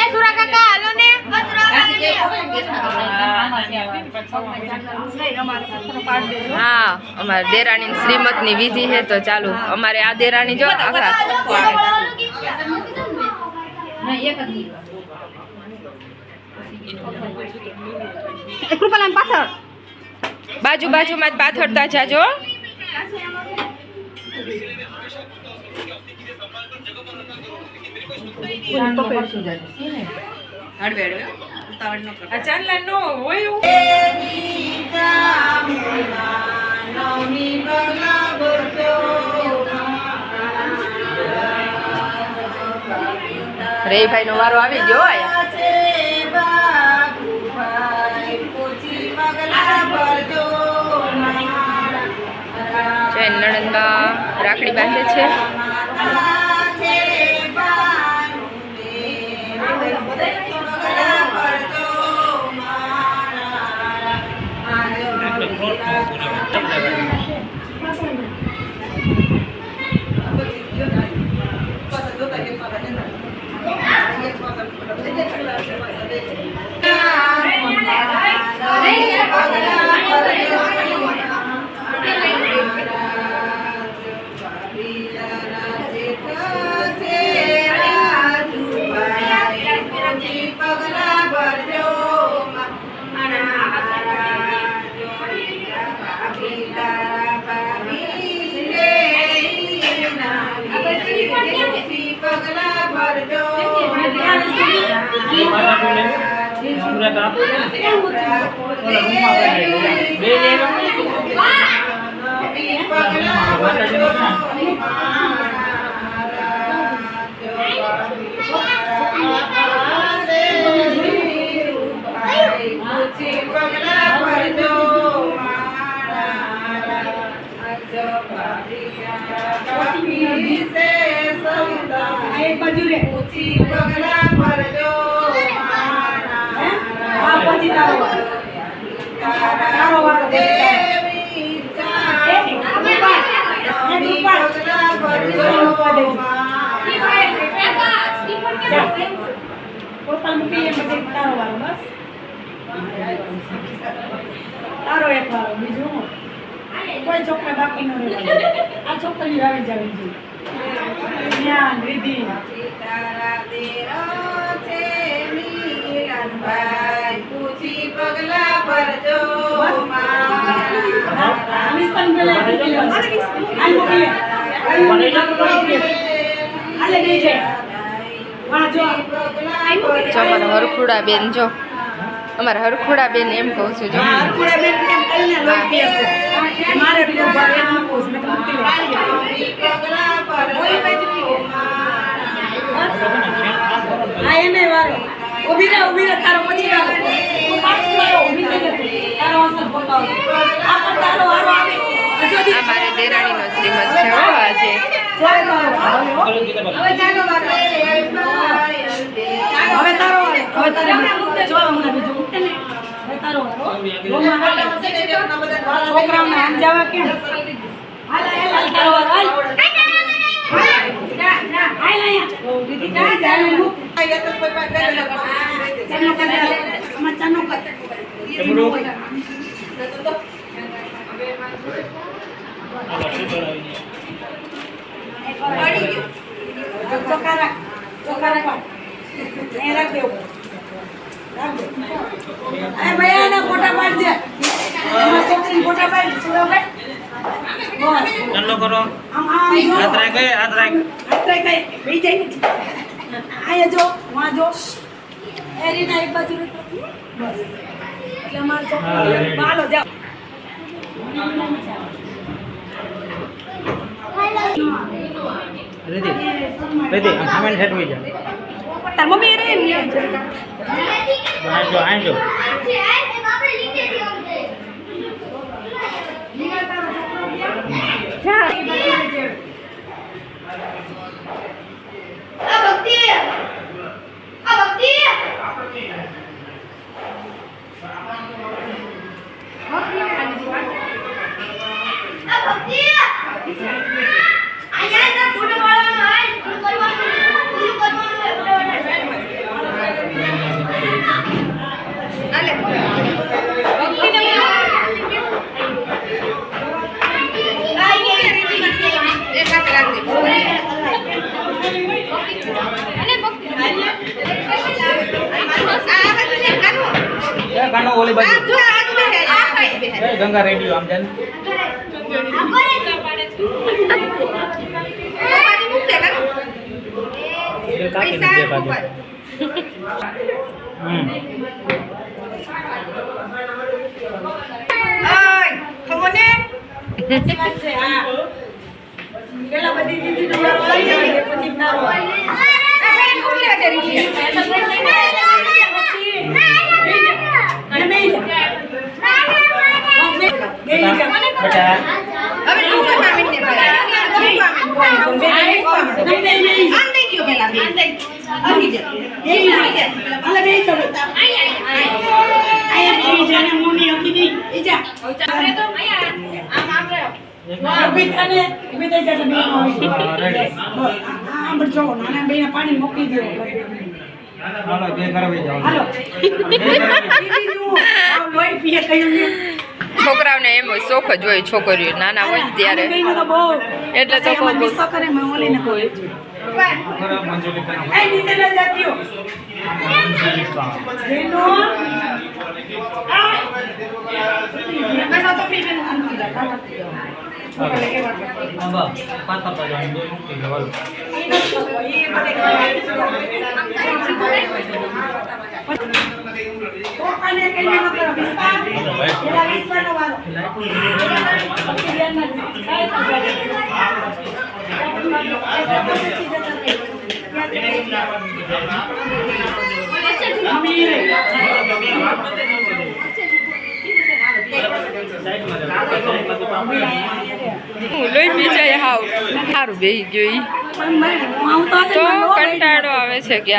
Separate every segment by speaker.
Speaker 1: એ સુરા કાકા હાલો ને. હા અમારે દેરાણી શ્રીમતની વિધિ છે તો ચાલુ અમારે આ દેરાણી જો આખા. બાજુ બાજુમાં જ પાથરતા જાજો. ચાંદલા નો હોય રેયભાઈ નો વારો આવી ગયો નણંદા રાખડી બાંધે છે.
Speaker 2: ¡Vamos! બાજુ રે આ પછી તારો વારો. પછી તારો. એ, રૂપા. એ, રૂપા. રૂપા દેજો. જા. પોતાનું એમ પછી તારો વારો બસ તારો એક વારો, બીજું. કોઈ છોકરા બાકી નો. આ છોકરી આવી જવી જ્ઞાન વિધિ
Speaker 1: જો, મને હરખુડા બેન, જો અમારા હરખુડા બેન એમ કહું છું જો.
Speaker 2: ઊભી રહે ઊભી રહે તારો પછી વારો. તું પાછળ વારો ઊભી થઈ તારો અસર પોતા આ પણ તારો વારો આવે. દી
Speaker 1: દેરાણીનો શ્રીમત છે હો આજે.
Speaker 2: વારો. હવે તારો હવે તારો વારો. જો હમણાં બીજું ઉઠે ને હવે તારો વારો રોમાં હાલે. છોકરાઓને આમ જવા કેમ હાલ હાલ ચોખા રાખ ચોખા રાખવા એ રાખ દેવું રાખ અરે ભૈયા એના ફોટા પાડજે છોકરીના ફોટા પાડ સુરો પાડ
Speaker 3: ચાલો કરો. હાથ રાખે હાથ રાખ.
Speaker 2: કઈ બેસી જાય અહીંયા જો વાં જો. એ એક બાજુ બસ. એટલે અમારે છોકરો બાલો જાઓ
Speaker 3: રીતિ રીતિ સામે સેટ હોય જાય
Speaker 2: તાર મમ્મી રે ની
Speaker 3: આવજો આવજો
Speaker 1: Thank you. આમ જાને બે બાજુ હમ
Speaker 3: સાચી વાત છે, હા. પેલા બધી જાય, પછી બેહી જા. અને બેહી જા. બેહી જા.
Speaker 1: બેટા
Speaker 3: બેટા. અહીંયા બેહી જા ને પાણી મૂકી દો
Speaker 1: હાલો જે કરવા જાઓ
Speaker 3: હાલો દીદીનું આ લોહી પીએ કયું ને
Speaker 4: છોકરાઓને એમ હોય શોખ જ હોય છોકરીઓ નાના હોય ત્યારે. એટલે તો
Speaker 1: પાંચ પાંચ જણ બે મૂકી દો હાલો
Speaker 3: ઈ નથી કરવો, ઈ બધે પપ્પાને કહીને ન કરો, વિશ્વા. પેલા વિશ્વાનો વારો. કાંઈ
Speaker 4: લોહી પી જાય હાવ સારું બેહી ગયો
Speaker 3: તો
Speaker 4: કંટાળો આવે છે કે.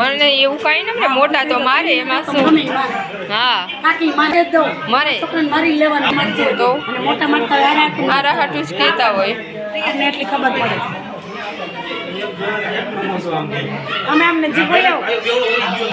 Speaker 4: મને એવું કાંઈ ને આપણે મોટા તો મારે, એમાં શું. હા
Speaker 3: મારે.
Speaker 4: તો?
Speaker 3: અને મોટા મોટા હારા હાટું
Speaker 4: મારા હાટું જ કહેતા હોય
Speaker 3: એટલી ખબર પડે અમે અમને જી બોલ્યો ઘડી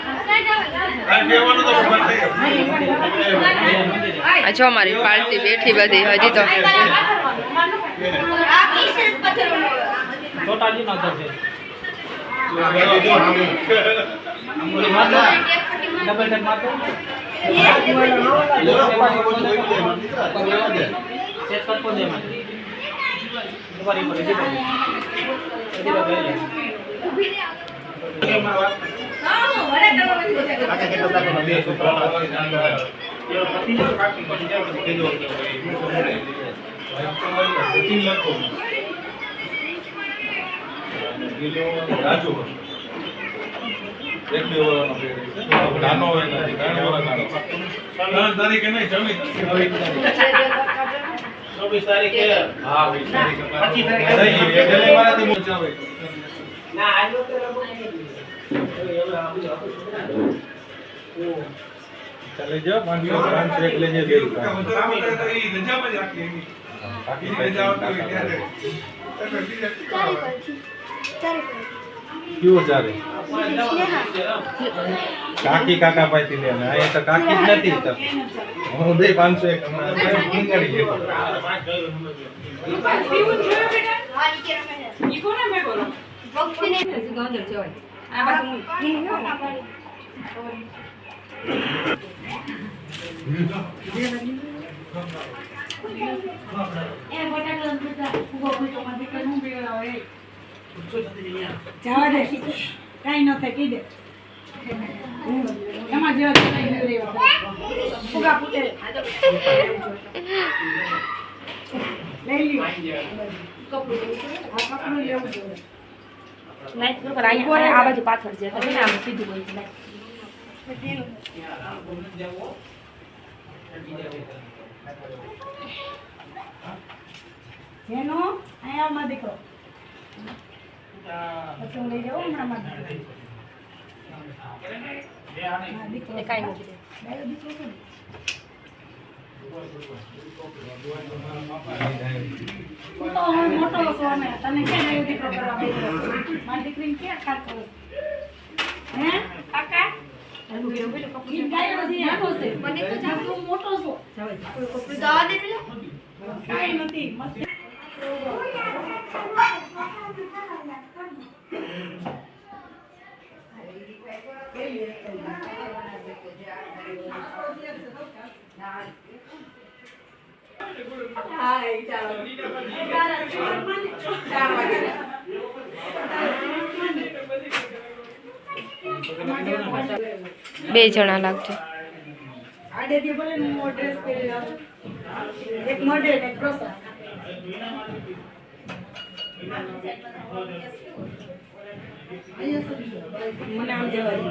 Speaker 3: જો
Speaker 4: અમારી પાર્ટી બેઠી બધી હજી તો
Speaker 1: છોટાજી
Speaker 5: રાજુ એક બે છે. નાનો હોય નથી ત્રણ તારીખે નહીં જમી
Speaker 1: ચોવીસ તારીખે
Speaker 5: હા વીસ તારીખે
Speaker 1: પચીસ તારીખે.
Speaker 5: નહીં, એ ડેલી વાળાથી મોજા હોય. ચાલે જો પાંચ દિવસ પાંચ એક લેજે બે બાકી રજા આવતી હોય ત્યારે. કેવો ચાલે કાકી કાકા પાસેથી લે ને અહીંયા તો કાકી જ નથી તો હું દઈ પાંચસો એક હમણાં નીકળી ગયો
Speaker 3: પીવું જોયું બેટા ઈ કોને મેં બોલો જવા દે કાંઈ ન થાય કીધે દે એમાં જેવા. ફુગા ફૂટે. લઈ. આ કપડું લેવું જોઈએ.
Speaker 4: આ બાજુ પાછળ છે. તમે આમ સીધું બોલ
Speaker 3: જેનો અહીંયા આવ દીકરો. પછી હું લઈ જાઉં હમણાં મારો દીકરો.
Speaker 4: કાંઈ નથી.
Speaker 3: દીકરો છે તું હવે મોટો છો અમે તને ક્યાં ડાયો દીકરો કરવા બેઠો? મોટો નથી મસ્ત
Speaker 4: મોડેલ જણા લાગશે.
Speaker 3: મને આમ જવા દે.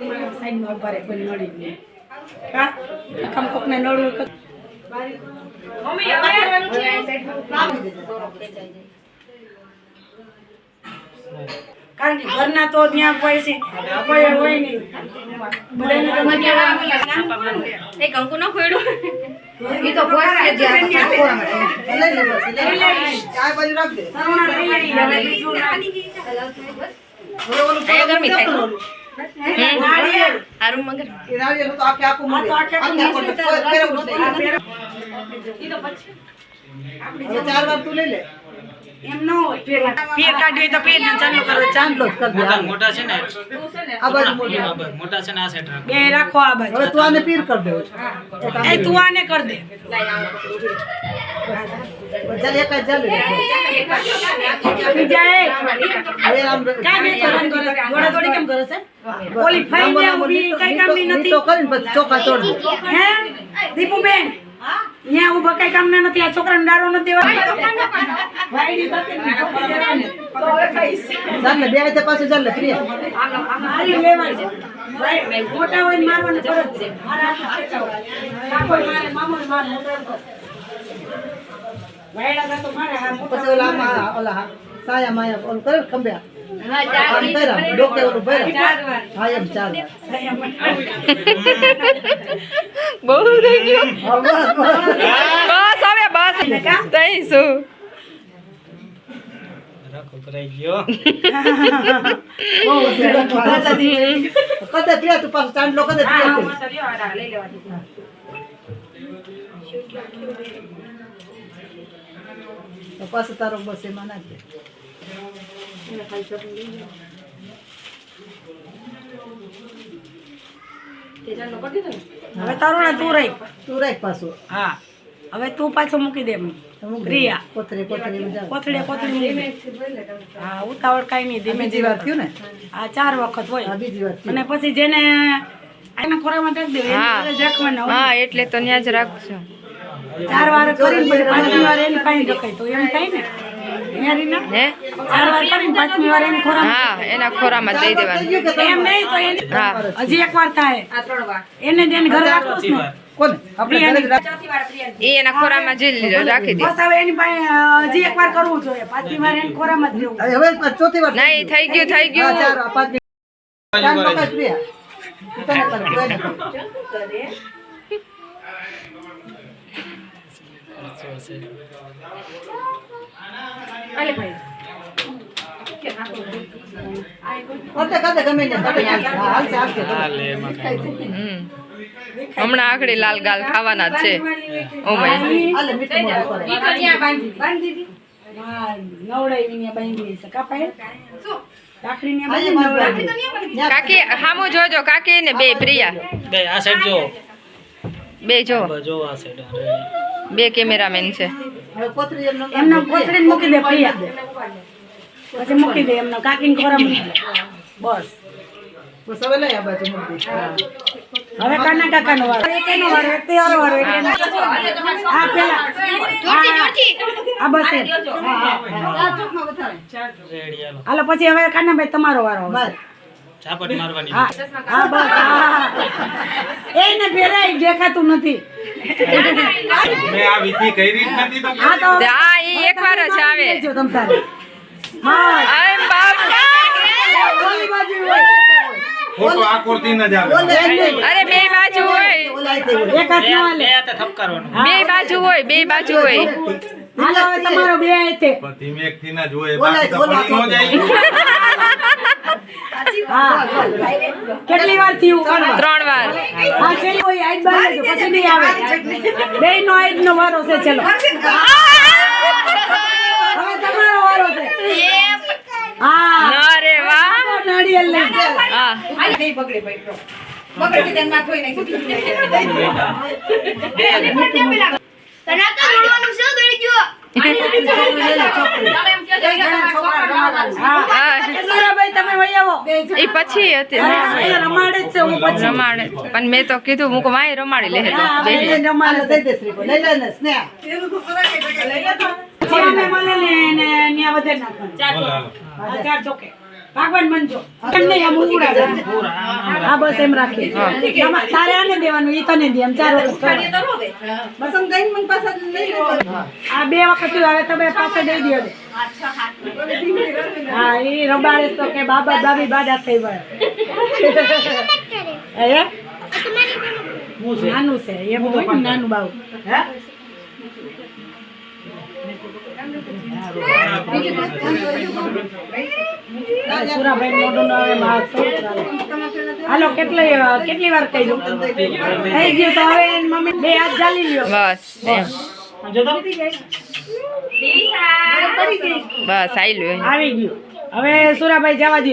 Speaker 3: મને આમ સાઈડમાં ઊભા રહે કોઈ નડી નહીં. કા કોકને નડવું કર છે? કારણ કે ઘરના તો ત્યાં કોઈ છે કોઈ હોય નહીં. બધાને તો મજા
Speaker 4: એ કંકુ નો ખોયડું
Speaker 3: એ તો કોઈ છે જે આ તરુણા લઈ આવી હવે બીજું ના.
Speaker 4: અહીંયા ગરમી થાય
Speaker 3: નાળિયેર.
Speaker 4: આ રૂમમાં ગરમી
Speaker 3: આ તો આખે આખું ઈ તો પછી એમ ન હોય પેર કાઢવી તો પીર ને ચાલુ કરો ચાંદલો જ કરજો
Speaker 1: મોટા મોટા છે ને
Speaker 3: આ બાજુ.
Speaker 1: મોટા. છે ને આ સાઈડ રાખો.
Speaker 3: બે રાખો આ બાજુ.
Speaker 6: હવે તું આને પીર કર દે
Speaker 3: એ તું આને કર દે.
Speaker 6: ચાલ એક જ ચાલે.
Speaker 3: બીજા એક
Speaker 6: હવે આમ
Speaker 3: કાંઈ બે કરવાનું કરે છે? દોડાદોડી કેમ કરે છે? ઓલી ફાઈ ને કઈ નથી?
Speaker 6: તો કરીને પછી ચોખા તોડ દે.
Speaker 3: હે? દીપુબેન. ત્યાં ઊભા કઈ કામના નથી આ છોકરાને દારૂ નથી દેવાનો ને
Speaker 6: બે હાથે પાછું ચાલ ને પ્રિયા
Speaker 3: મોટા હોય મારવાની ફરજ છે. કાકોય મારે. વાયડા તો મારે, આ મોટા
Speaker 6: પછી ઓલા ઓલા સાયા માયા ઓલું કરે ને
Speaker 4: બહુ થઈ ગયું.
Speaker 6: બસ,
Speaker 4: હવે બસ. તઈ શું
Speaker 1: રાખો ભરાઈ ગયો.
Speaker 6: બહુ કદાચ પ્રિયા તું પાછું તારો બસ એમાં નાખજે.
Speaker 3: હવે તારું ને તું રહી
Speaker 6: તું રાખ પાછું.
Speaker 3: હા. હવે તું પાછો મૂકી દે. પ્રિયા.
Speaker 6: કોથળી કોથળી
Speaker 3: કોથળે કોથળી. હા ઉતાવળ કઈ નહીં. ધીમે
Speaker 6: બીજી વાર થયું ને?
Speaker 3: આ ચાર વખત હોય.
Speaker 6: હા બીજી થયું.
Speaker 3: અને પછી જેને એના ખોરામાં ટાકી દેવું
Speaker 4: હા.
Speaker 3: રાખવાના.
Speaker 4: હા એટલે તો ત્યાં જ રાખજો
Speaker 3: ચાર વાર કરીને પછી પાંચમી વાર એની પાસે રખાય તો એમ થાય ને?
Speaker 4: હે?
Speaker 3: ચાર વાર કરીને પાંચમી વાર એની ખોરામાં
Speaker 4: હા એના ખોરામાં દઈ દેવાનું.
Speaker 6: થઈ ગયું કે
Speaker 3: એમ નહીં તો એની
Speaker 4: હા.
Speaker 3: હજી એક વાર. થાય એને જ ઘરે રાખવું જ ને.
Speaker 6: કોને આપણે ઘરે જ રાખ-
Speaker 4: એ એના ખોરામાં જ રાખી દે.
Speaker 3: બસ હવે એની પાસે હજી એક વાર કરવું જોઈએ. પાંચમી વાર એને ખોરામાં જ રહેવું.
Speaker 6: હવે હવે ચોથી વાર
Speaker 4: ના થઈ ગયું થઈ ગયું.
Speaker 6: પાંચમી.
Speaker 3: ભાઈ.
Speaker 4: હમણાં આખડી લાલ ગાલ ખાવાના જ છે. ઓ કાકી હામો જોજો કાકી ને બે પ્રિયા.
Speaker 1: બે આ સાઈડ જો
Speaker 4: બે જો.
Speaker 1: જો આ સાઈડ
Speaker 4: બે કેમેરામેન છે.
Speaker 6: કોથળી એમને
Speaker 3: એમને કોથળીને મૂકી દે પ્રિયા. પછી મૂકી દે એમને કાકીને ખોરા બસ.
Speaker 6: બસ હવે
Speaker 3: કાના કાકા નો વારો? એક એનો વારો? એક તેરો વારો એક એનો. આ પેલા. આ આ બસ
Speaker 1: હાલો
Speaker 3: હાલો પછી હવે કાનાભાઈ તમારો વારો.
Speaker 6: બસ.
Speaker 1: ઝાપટ મારવાની.
Speaker 3: હા. હા બસ હા એને ફેરાય દેખાતું નથી.
Speaker 5: મેં આ વિધિ કરી જ નથી તો
Speaker 3: હા તો
Speaker 4: એકવાર જ આવે.
Speaker 3: લેજો તમ તારે. હા.
Speaker 4: અરે બાપા
Speaker 3: ઓલી બાજુ હોય.
Speaker 5: ફોટો આકોરથી ન જ આવે.
Speaker 6: ઓલે નહીં.
Speaker 4: અરે બે બાજુ હોય.
Speaker 3: એક હાથ
Speaker 1: બે
Speaker 4: બાજુ હોય બે બાજુ હોય.
Speaker 3: હાલો તમારો બે હાથે.
Speaker 5: ધીમે એકથી ના
Speaker 6: જોઈએ
Speaker 5: બાકી તો પડી ન જાય.
Speaker 3: હા કેટલી વાર થયું
Speaker 4: ત્રણ વાર.
Speaker 3: હા છેલ્લી કોઈ આઈડ બહાર પછી નહીં આવે. બે નો આઈડ નો વારો છે ચલો હવે તમારો વારો છે. હા.
Speaker 4: ના રે વાહ.
Speaker 3: નાળિયેર લઈ
Speaker 4: હા.
Speaker 3: હા
Speaker 4: હા
Speaker 3: સુરાભાઈ તમે વહી આવો
Speaker 4: એ પછી હતી
Speaker 3: હા, અહીંયા રમાડે જ છે હું પછી
Speaker 4: રમાડે. પણ મેં તો કીધું મૂકો માય રમાડી લે.
Speaker 3: હા, રમાડે.
Speaker 6: દે.
Speaker 3: પછી ભાગવાન બનજો આમ હા બસ એમ રાખીએ તારે આને દેવાનું ઈ તને દે એમ ચાર વખત.
Speaker 6: બસ આમ દઈને મને પાછા લઈ
Speaker 3: આ બે વખત હવે તમે પાસે દઈ દ્યો હા એ રબાડે તો કે બાબા બાબી બાડા થઈ ગયા. નાનું છે. એમ નાનું બાવું હાલો કેટલી કેટલી વાર કહી થઈ ગયું તો બે હાથ ચાલી લ્યો.
Speaker 4: બસ બસ
Speaker 3: આવી ગયું હવે સુરાભાઈ જવા દો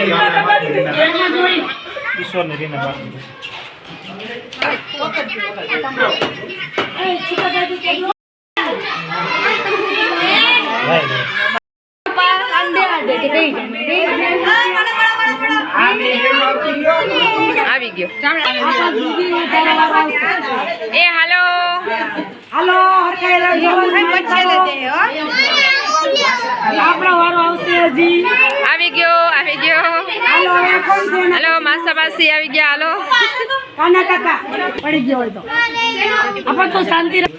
Speaker 3: એમાં જોઈ
Speaker 1: ઈશ્વરની રીને
Speaker 3: એ છૂટા કરી દીધું.
Speaker 1: ભાઈ
Speaker 4: આવી ગયો. એ હાલો.
Speaker 3: હાલો રહેજો. આપણો વારો આવશે હજી.
Speaker 4: આવી ગયો આવી ગયો.
Speaker 3: હેલો હવે કોણ છે એના?
Speaker 4: માસા માસી આવી ગયા હાલો.
Speaker 3: કાના કાકા? પડી ગયો હોય તો. આપણ તો શાંતિ રાખ.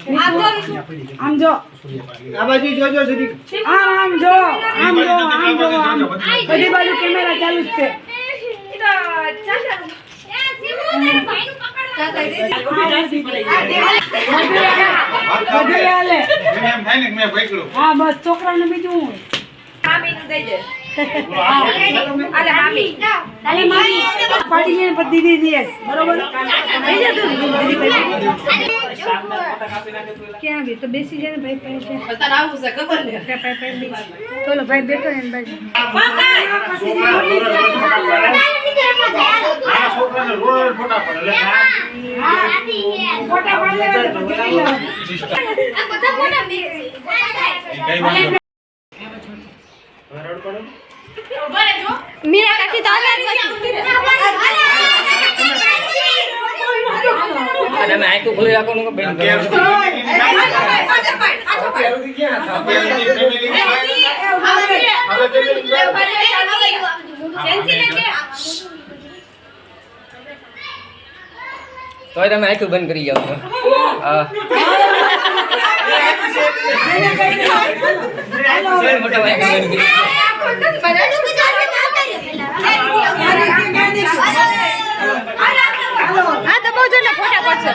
Speaker 3: આમ જો.
Speaker 6: આ બાજુ જોજો સુધી
Speaker 3: આમ આમ જો આમ જો આમ જો આમ બધી બાજુ કેમેરા ચાલુ જ છે. હા બસ છોકરાને બીજું હા? અરે દઈ પાડી ચલો ભાઈ બેઠો ને ભાઈ
Speaker 5: ફોટા પડે
Speaker 3: ફોટા પાડી લેવા તો જોઈ લેવા.
Speaker 5: કઈ વાંધો
Speaker 7: મીરા કાકી તો
Speaker 1: અને અમે આખું ખુલ્લી રાખવાનું કે બેન. તોય તમે આખું બંધ કરી જાઓ છો. બંધ કરો
Speaker 4: તો બહુ જણ ફોટા પડશે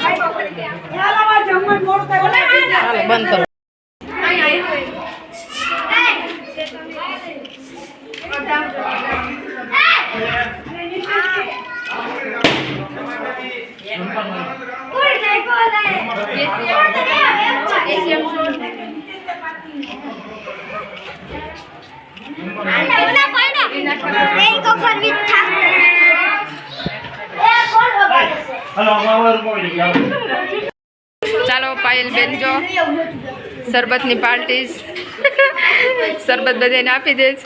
Speaker 3: હાલો, આ જમવાનું મોડું થાય.
Speaker 4: ચાલો પાયલ બેન જો શરબતની પાર્ટી શરબત બધાને આપી દે છે.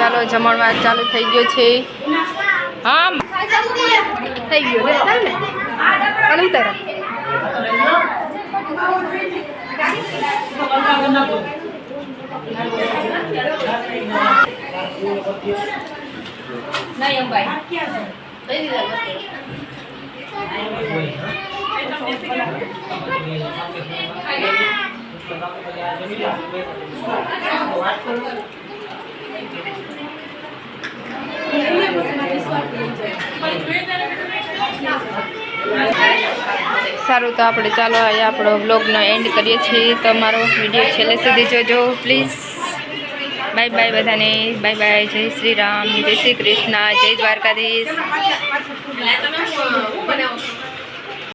Speaker 4: ચાલો જમણવાર ચાલુ થઈ ગયો છે. હા થઈ ગયો લે, ચાલ ને. ચાલ ઉતાર સારું, તો આપણે ચાલો અહીંયા આપણો બ્લોગનો એન્ડ કરીએ છીએ. તમારો વીડિયો છેલ્લે સુધી જોજો પ્લીઝ બાય બાય બધાને. બાય બાય જય શ્રી રામ. જય શ્રી કૃષ્ણ. જય દ્વારકાધીશ.